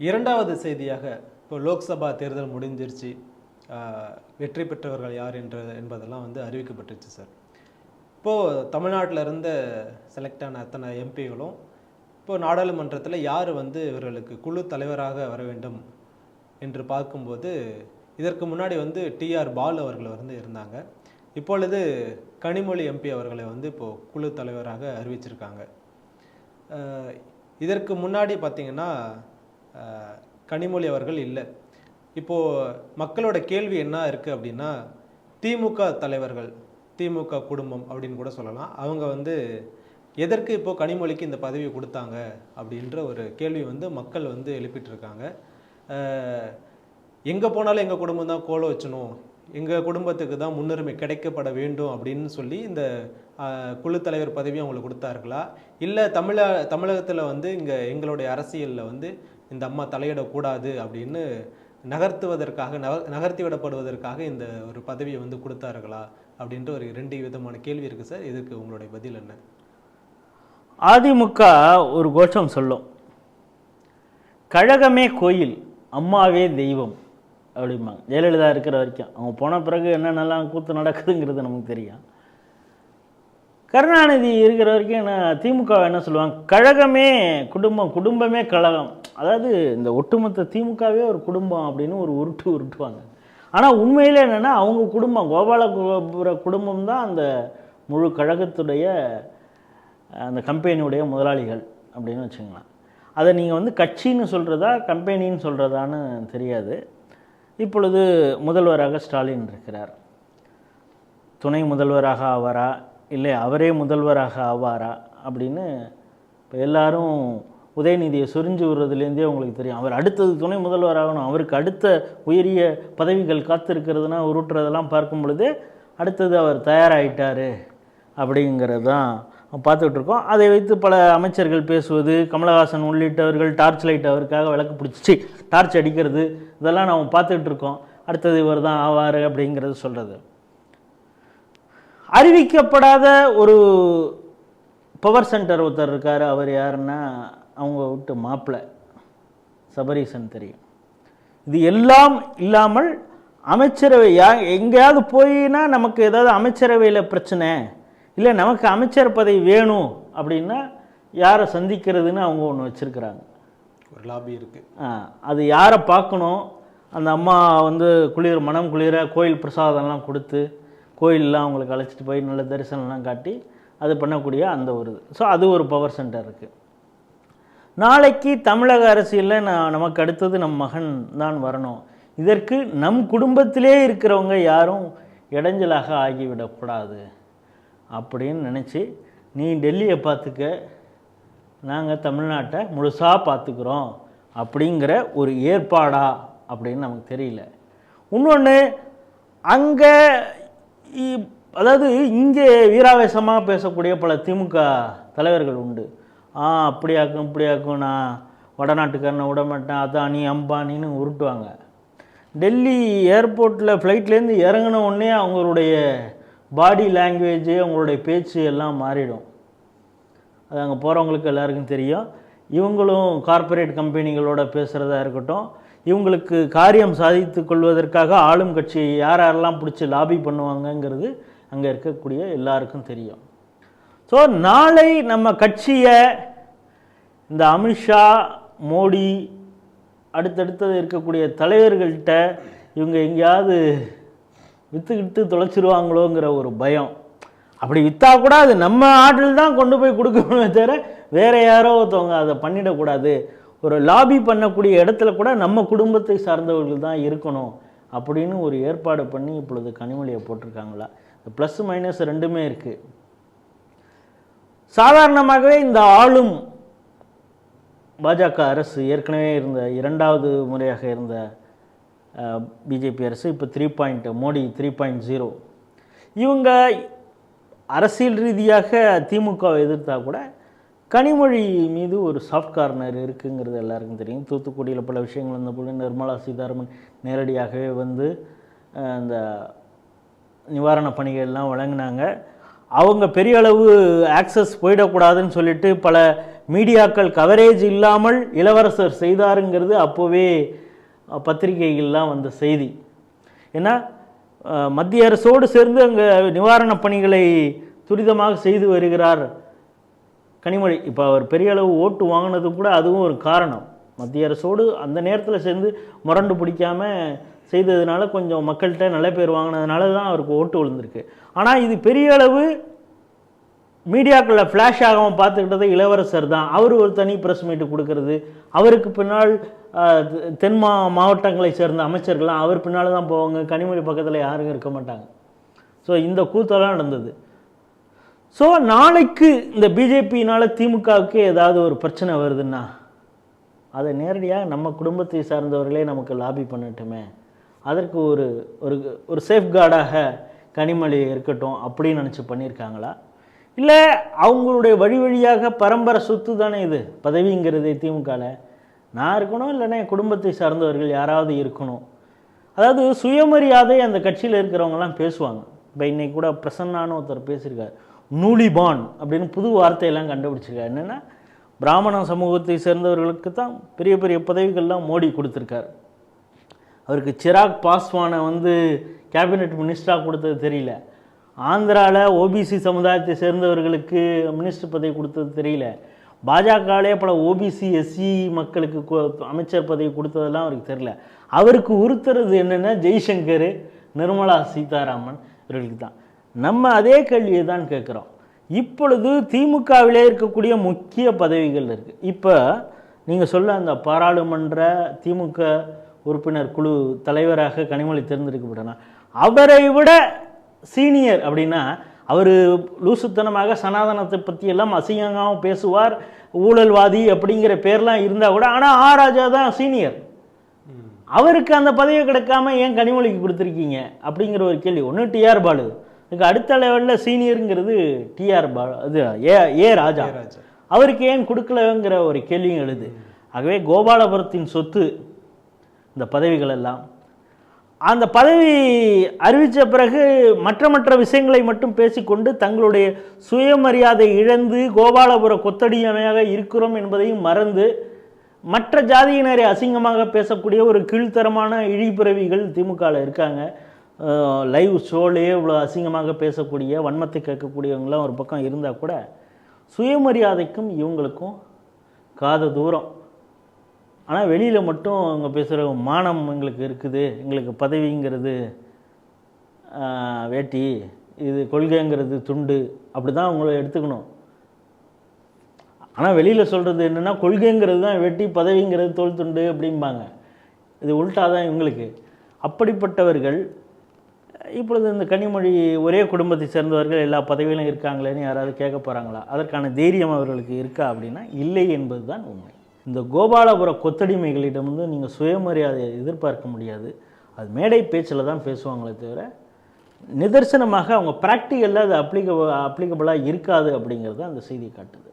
இரண்டாவது செய்தியாக இப்போ லோக்சபா தேர்தல் முடிஞ்சிருச்சு. வெற்றி பெற்றவர்கள் யார் என்ற என்பதெல்லாம் வந்து அறிவிக்கப்பட்டுருச்சு சார். இப்போது தமிழ்நாட்டில் இருந்த செலக்ட் ஆன அத்தனை எம்பிகளும் இப்போது நாடாளுமன்றத்தில் யார் வந்து இவர்களுக்கு குழு தலைவராக வர வேண்டும் என்று பார்க்கும்போது இதற்கு முன்னாடி வந்து டிஆர் பாலு அவர்கள் வந்து இருந்தாங்க. இப்பொழுது கனிமொழி எம்பி அவர்களை வந்து இப்போது குழு தலைவராக அறிவிச்சிருக்காங்க. இதற்கு முன்னாடி பார்த்திங்கன்னா கனிமொழி அவர்கள் இல்லை. இப்போது மக்களோட கேள்வி என்ன இருக்குது அப்படின்னா திமுக தலைவர்கள் திமுக குடும்பம் அப்படின்னு கூட சொல்லலாம். அவங்க வந்து எதற்கு இப்போ கனிமொழிக்கு இந்த பதவியை கொடுத்தாங்க? அப்படின்ற ஒரு கேள்வி வந்து மக்கள் வந்து எழுப்பிட்டுருக்காங்க. எங்கே போனாலும் எங்கள் குடும்பம் தான் கோலம் வச்சணும். எங்கள் குடும்பத்துக்கு தான் முன்னுரிமை கிடைக்கப்பட வேண்டும் அப்படின்னு சொல்லி இந்த குழு தலைவர் பதவி அவங்களுக்கு கொடுத்தார்களா? இல்லை தமிழ தமிழகத்தில் வந்து இங்கே எங்களுடைய அரசியலில் வந்து இந்த அம்மா தலையிடக்கூடாது அப்படின்னு நகர்த்துவதற்காக நக நகர்த்தி விடப்படுவதற்காக இந்த ஒரு பதவியை வந்து கொடுத்தார்களா அப்படின்ற ஒரு ரெண்டு விதமான கேள்வி இருக்குது சார். இதுக்கு உங்களுடைய பதில் என்ன? அதிமுக ஒரு கோஷம் சொல்லும். கழகமே கோயில் அம்மாவே தெய்வம் அப்படிம்பாங்க. ஜெயலலிதா இருக்கிற வரைக்கும். அவங்க போன பிறகு என்னென்னலாம் கூத்து நடக்குதுங்கிறது நமக்கு தெரியும். கருணாநிதி இருக்கிற வரைக்கும் என்ன திமுக என்ன சொல்லுவாங்க? கழகமே குடும்பம் குடும்பமே கழகம். அதாவது இந்த ஒட்டுமொத்த திமுகவே ஒரு குடும்பம் அப்படின்னு ஒரு உருட்டு உருட்டுவாங்க. ஆனால் உண்மையிலே என்னென்னா அவங்க குடும்பம் கோபாலபுர குடும்பம் தான் அந்த முழு கழகத்துடைய அந்த கம்பெனியுடைய முதலாளிகள் அப்படின்னு வச்சுக்கலாம். அதை நீங்கள் வந்து கட்சின்னு சொல்கிறதா கம்பெனின்னு சொல்கிறதான்னு தெரியாது. இப்பொழுது முதல்வராக ஸ்டாலின் இருக்கிறார். துணை முதல்வராக ஆவாரா? இல்லை அவரே முதல்வராக ஆவாரா அப்படின்னு இப்போ எல்லாரும் உதயநிதியை சுரிஞ்சு விடுறதுலேருந்தே உங்களுக்கு தெரியும். அவர் அடுத்தது துணை முதல்வராகணும் அவருக்கு அடுத்த உயரிய பதவிகள் காத்திருக்கிறதுனா உருட்டுறதெல்லாம் பார்க்கும் பொழுது அடுத்தது அவர் தயாராகிட்டார் அப்படிங்கிறது தான் பார்த்துக்கிட்டு இருக்கோம். அதை வைத்து பல அமைச்சர்கள் பேசுவது கமலஹாசன் உள்ளிட்டவர்கள் டார்ச் லைட் அவருக்காக விளக்கு பிடிச்சி டார்ச் அடிக்கிறது இதெல்லாம் நாம் பார்த்துக்கிட்டு இருக்கோம். அடுத்தது இவர் தான் ஆவார் அப்படிங்கிறது சொல்கிறது அறிவிக்கப்படாத ஒரு பவர் சென்டர் ஒருத்தர் இருக்கார். அவர் யாருன்னா அவங்க விட்டு மாப்பிள்ளை சபரீசன் தெரியும். இது எல்லாம் இல்லாமல் அமைச்சரவை யா எங்கேயாவது போயினா நமக்கு ஏதாவது அமைச்சரவையில் பிரச்சனை இல்லை நமக்கு அமைச்சர் பதவி வேணும் அப்படின்னா யாரை சந்திக்கிறதுன்னு அவங்க ஒன்று வச்சுருக்கிறாங்க. ஒரு லாபி இருக்குது ஆ, அது யாரை பார்க்கணும்? அந்த அம்மா வந்து குளிர் மனம் குளிர கோயில் பிரசாதம்லாம் கொடுத்து கோயிலெலாம் அவங்களுக்கு அழைச்சிட்டு போய் நல்ல தரிசனம்லாம் காட்டி அது பண்ணக்கூடிய அந்த ஒரு இது. ஸோ அது ஒரு பவர் சென்டர் இருக்குது நாளைக்கு தமிழக அரசியலில் நான் நமக்கு அடுத்தது நம் மகன் தான் வரணும். இதற்கு நம் குடும்பத்திலே இருக்கிறவங்க யாரும் இடைஞ்சலாக ஆகிவிடக்கூடாது அப்படின்னு நினச்சி நீ டெல்லியை பார்த்துக்க நாங்கள் தமிழ்நாட்டை முழுசாக பார்த்துக்குறோம் அப்படிங்கிற ஒரு ஏற்பாடா அப்படின்னு நமக்கு தெரியல. இன்னொன்று அங்கே அதாவது இங்கே வீராவேசமாக பேசக்கூடிய பல திமுக தலைவர்கள் உண்டு. ஆ அப்படியாக்கும் இப்படியாக்கும் நான் வடநாட்டுக்காரனை விட மாட்டேன் அதானி அம்பானின்னு உருட்டுவாங்க. டெல்லி ஏர்போர்ட்டில் ஃப்ளைட்லேருந்து இறங்கின உடனே அவங்களுடைய பாடி லாங்குவேஜ் அவங்களுடைய பேச்சு எல்லாம் மாறிடும். அது அங்கே போகிறவங்களுக்கு எல்லாருக்கும் தெரியும். இவங்களும் கார்ப்பரேட் கம்பெனிகளோட பேசுகிறதா இருக்கட்டும் இவங்களுக்கு காரியம் சாதித்து கொள்வதற்காக ஆளும் கட்சியை யார் யாரெல்லாம் பிடிச்சி லாபி பண்ணுவாங்கங்கிறது அங்கே இருக்கக்கூடிய எல்லாருக்கும் தெரியும். ஸோ நாளை நம்ம கட்சியை இந்த அமித்ஷா மோடி அடுத்தடுத்தது இருக்கக்கூடிய தலைவர்கள்ட்ட இவங்க எங்கேயாவது விற்றுக்கிட்டு தொலைச்சிருவாங்களோங்கிற ஒரு பயம். அப்படி விற்றா கூட அது நம்ம ஆற்றில் தான் கொண்டு போய் கொடுக்கணுமே தவிர வேறு யாரோ ஒருத்தவங்க அதை பண்ணிடக்கூடாது. ஒரு லாபி பண்ணக்கூடிய இடத்துல கூட நம்ம குடும்பத்தை சார்ந்தவர்கள் தான் இருக்கணும் அப்படின்னு ஒரு ஏற்பாடு பண்ணி இப்பொழுது கனிமொழியை போட்டிருக்காங்களா? ப்ளஸ் மைனஸ் ரெண்டுமே இருக்குது சாதாரணமாகவே இந்த ஆளும் பாஜக அரசு ஏற்கனவே இருந்த இரண்டாவது முறையாக இருந்த பிஜேபி அரசு இப்போ three point Modi three point zero இவங்க அரசியல் ரீதியாக திமுகவை எதிர்த்தா கூட கனிமொழி மீது ஒரு சாஃப்ட் கார்னர் இருக்குங்கிறது எல்லாருக்கும் தெரியும். தூத்துக்குடியில் பல விஷயங்கள் வந்தபோது நிர்மலா சீதாராமன் நேரடியாகவே வந்து அந்த நிவாரண பணிகள்லாம் வழங்கினாங்க. அவங்க பெரிய அளவு ஆக்சஸ் போயிடக்கூடாதுன்னு சொல்லிட்டு பல மீடியாக்கள் கவரேஜ் இல்லாமல் இளவரசர் செய்தாருங்கிறது அப்போவே பத்திரிகைகள்லாம் வந்த செய்தி. ஏன்னா மத்திய அரசோடு சேர்ந்து அங்கே நிவாரணப் பணிகளை துரிதமாக செய்து வருகிறார் கனிமொழி இப்போ அவர் பெரிய அளவு ஓட்டு வாங்கினது கூட அதுவும் ஒரு காரணம். மத்திய அரசோடு அந்த நேரத்தில் சேர்ந்து முரண்டு பிடிக்காமல் செய்ததுனால கொஞ்சம் மக்கள்கிட்ட நல்ல பேர் வாங்கினதுனால தான் அவருக்கு ஓட்டு விழுந்திருக்கு. ஆனால் இது பெரிய அளவு மீடியாக்களில் ஃப்ளாஷ் ஆகாமல் பார்த்துக்கிட்டது இளவரசர் தான். அவர் ஒரு தனி ப்ரெஸ் மீட்டு கொடுக்கறது. அவருக்கு பின்னால் தென் மா மாவட்டங்களை சேர்ந்த அமைச்சர்கள்லாம் அவர் பின்னால் தான் போவாங்க. கனிமொழி பக்கத்தில் யாரும் இருக்க மாட்டாங்க. ஸோ இந்த கூத்தெல்லாம் நடந்தது. ஸோ நாளைக்கு இந்த பிஜேபியினால் திமுகவுக்கு ஏதாவது ஒரு பிரச்சனை வருதுன்னா அதை நேரடியாக நம்ம குடும்பத்தை சார்ந்தவர்களே நமக்கு லாபி பண்ணட்டுமே. அதற்கு ஒரு ஒரு ஒரு சேஃப்கார்டாக கனிமொழி இருக்கட்டும் அப்படின்னு நினச்சி பண்ணியிருக்காங்களா? இல்லை அவங்களுடைய வழி வழியாக பரம்பரை சொத்து தானே இது பதவிங்கிறது திமுகவில் நான் இருக்கணும் இல்லைன்னா என் குடும்பத்தை சார்ந்தவர்கள் யாராவது இருக்கணும். அதாவது சுயமரியாதை அந்த கட்சியில் இருக்கிறவங்கலாம் பேசுவாங்க. இப்போ இன்னைக்கு கூட பிரசன்னான்னு ஒருத்தர் பேசியிருக்கார். நூலிபான் அப்படின்னு புது வார்த்தையெல்லாம் கண்டுபிடிச்சிருக்காரு. என்னென்னா பிராமண சமூகத்தை சேர்ந்தவர்களுக்கு தான் பெரிய பெரிய பதவிகள்லாம் மோடி கொடுத்துருக்காரு. அவருக்கு சிராக் பாஸ்வானை வந்து கேபினெட் மினிஸ்டராக கொடுத்தது தெரியல. ஆந்திராவில் ஓபிசி சமுதாயத்தை சேர்ந்தவர்களுக்கு மினிஸ்டர் பதவி கொடுத்தது தெரியல. பாஜகவிலே பல ஓபிசி எஸ்சி மக்களுக்கு அமைச்சர் பதவி கொடுத்ததெல்லாம் அவருக்கு தெரியல. அவருக்கு உறுத்துறது என்னென்னா ஜெய்சங்கர் நிர்மலா சீதாராமன் இவர்களுக்கு தான். நம்ம அதே கேள்வியை தான் கேட்குறோம். இப்பொழுது திமுகவிலே இருக்கக்கூடிய முக்கிய பதவிகள் இருக்குது இப்போ நீங்கள் சொல்ல அந்த பாராளுமன்ற திமுக உறுப்பினர் குழு தலைவராக கனிமொழி தேர்ந்தெடுக்கப்பட்டனா அவரை விட சீனியர் அப்படின்னா அவர் லூசுத்தனமாக சனாதனத்தை பற்றி எல்லாம் அசிங்கமாக பேசுவார் ஊழல்வாதி அப்படிங்கிற பேர்லாம் இருந்தால் கூட ஆனால் ஆ ராஜா தான் சீனியர். அவருக்கு அந்த பதவி கிடைக்காம ஏன் கனிமொழிக்கு கொடுத்துருக்கீங்க? அப்படிங்கிற ஒரு கேள்வி. ஒன்று டிஆர் பாலு. இதுக்கு அடுத்த லெவலில் சீனியருங்கிறது டிஆர் பாலு அது ஏ ஏ ராஜா. ராஜா. அவருக்கு ஏன் கொடுக்கலங்கிற ஒரு கேள்வியும் எழுது. ஆகவே கோபாலபுரத்தின் சொத்து இந்த பதவிகள் எல்லாம். அந்த பதவி அறிவித்த பிறகு மற்ற மற்ற விஷயங்களை மட்டும் பேசிக்கொண்டு தங்களுடைய சுயமரியாதை இழந்து கோபாலபுர கொத்தடிமையாக இருக்கிறோம் என்பதையும் மறந்து மற்ற ஜாதியினரை அசிங்கமாக பேசக்கூடிய ஒரு கீழ்த்தரமான இழிபிறவிகள் திமுகவில் இருக்காங்க. லைவ் ஷோலேயே இவ்வளோ அசிங்கமாக பேசக்கூடிய வன்மத்தை கேட்கக்கூடியவங்களாம் ஒரு பக்கம் இருந்தால் கூட சுயமரியாதைக்கும் இவங்களுக்கும் காத தூரம். ஆனால் வெளியில் மட்டும் அவங்க பேசுகிற மானம் எங்களுக்கு இருக்குது எங்களுக்கு பதவிங்கிறது வேட்டி இது கொள்கைங்கிறது துண்டு அப்படி தான் அவங்கள எடுத்துக்கணும். ஆனால் வெளியில் சொல்கிறது என்னென்னா கொள்கைங்கிறது தான் வெட்டி பதவிங்கிறது தோல் துண்டு அப்படிம்பாங்க. இது உல்ட்டா தான் இவங்களுக்கு. அப்படிப்பட்டவர்கள் இப்பொழுது இந்த கனிமொழி ஒரே குடும்பத்தை சேர்ந்தவர்கள் எல்லா பதவியிலும் இருக்காங்களேன்னு யாராவது கேட்க போகிறாங்களா அதற்கான தைரியம் அவர்களுக்கு இருக்கா அப்படின்னா இல்லை என்பது தான் உண்மை. இந்த கோபாலபுர கொத்தடிமைகளிடமிருந்து நீங்கள் சுயமரியாதையை எதிர்பார்க்க முடியாது. அது மேடை பேச்சில் தான் பேசுவாங்களே தவிர நிதர்சனமாக அவங்க ப்ராக்டிக்கலில் அது அப்ளிகபிள் அப்ளிகபிளாக இருக்காது அப்படிங்கிறது அந்த செய்தி காட்டுது.